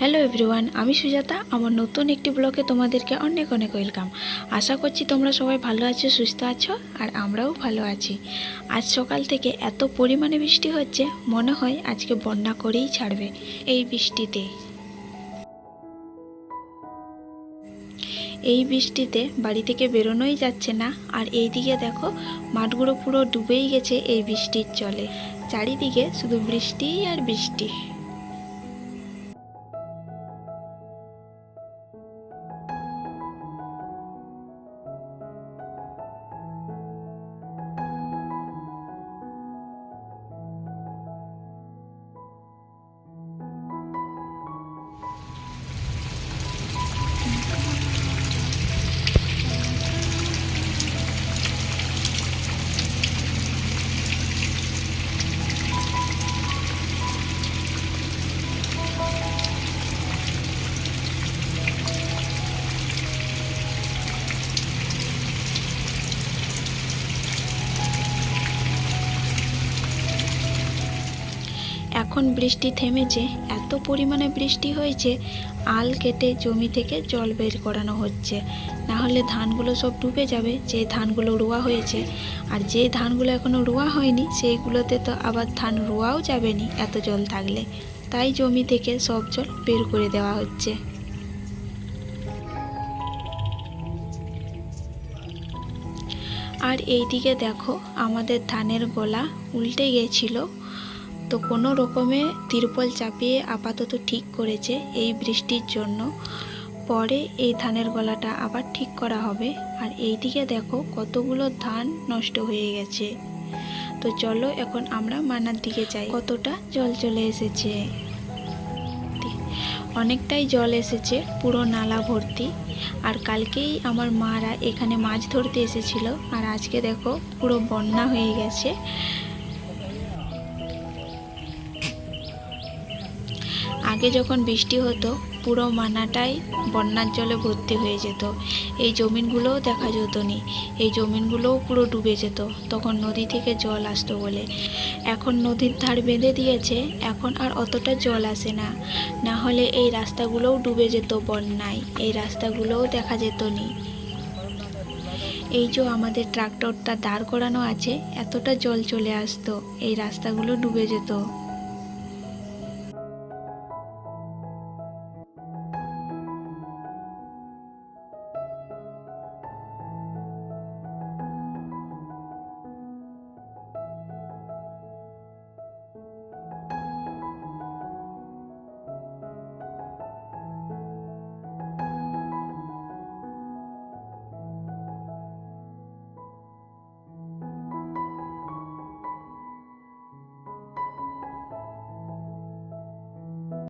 Hello everyone আমি সুজাতা, আমার নতুন একটি ব্লগে তোমাদেরকে অনেক অনেক ওয়েলকাম আশা করছি তোমরা সবাই ভালো আছো, সুস্থ আছো, আর আমরাও ভালো আছি। আজ সকাল থেকে এত পরিমাণে বৃষ্টি হচ্ছে, মনে হয় আজকে বন্যা করেই ছাড়বে এই বৃষ্টিতে। এই বৃষ্টিতে বাড়ি থেকে বেরোনোই যাচ্ছে না, আর এই দিকে দেখো, মাঠগুলো পুরো ডুবেই গেছে এই বৃষ্টির জলে। চারিদিকে শুধু বৃষ্টি আর বৃষ্টি। এখন বৃষ্টি থেমেছে, এত পরিমাণে বৃষ্টি হয়েছে, আল কেটে জমি থেকে জল বের করানো হচ্ছে। না হলে ধানগুলো সব ডুবে যাবে, যে ধানগুলো রোয়া হয়েছে। আর যে ধানগুলো এখনও রোয়া হয়নি, সেইগুলোতে তো আবার ধান রোয়াও যাবে নি এত জল থাকলে। তাই জমি থেকে সব জল বের করে দেওয়া হচ্ছে। আর এইদিকে দেখো, আমাদের ধানের গোলা উল্টে গেছিল। তো কোনো রকমে তিরপল চাপিয়ে আপাতত ঠিক করেছে এই বৃষ্টির জন্য। পরে এই ধানের গলাটা আবার ঠিক করা হবে। আর এইদিকে দেখো কতগুলো ধান নষ্ট হয়ে গেছে। তো চলো এখন আমরা মানার দিকে যাই। কতটা জল চলে এসেছে। অনেকটাই জল এসেছে, পুরো নালা ভর্তি। আর কালকেই আমার মারা এখানে মাছ ধরতে এসেছিল। আর আজকে দেখো পুরো বন্যা হয়ে গেছে। আগে যখন বৃষ্টি হতো, পুরো মানাটাই বন্যার জলে ভর্তি হয়ে যেত। এই জমিনগুলোও দেখা যেত নি। এই জমিনগুলোও পুরো ডুবে যেত। তখন নদী থেকে জল আসতো বলে। এখন নদীর ধার বেঁধে দিয়েছে, এখন আর অতটা জল আসে না। না হলে এই রাস্তাগুলোও ডুবে যেত বন্যায়। এই রাস্তাগুলোও দেখা যেত নি। এই যে আমাদের ট্রাক্টরটা দাঁড় করানো আছে, এতটা জল চলে আসতো। এই রাস্তাগুলো ডুবে যেত।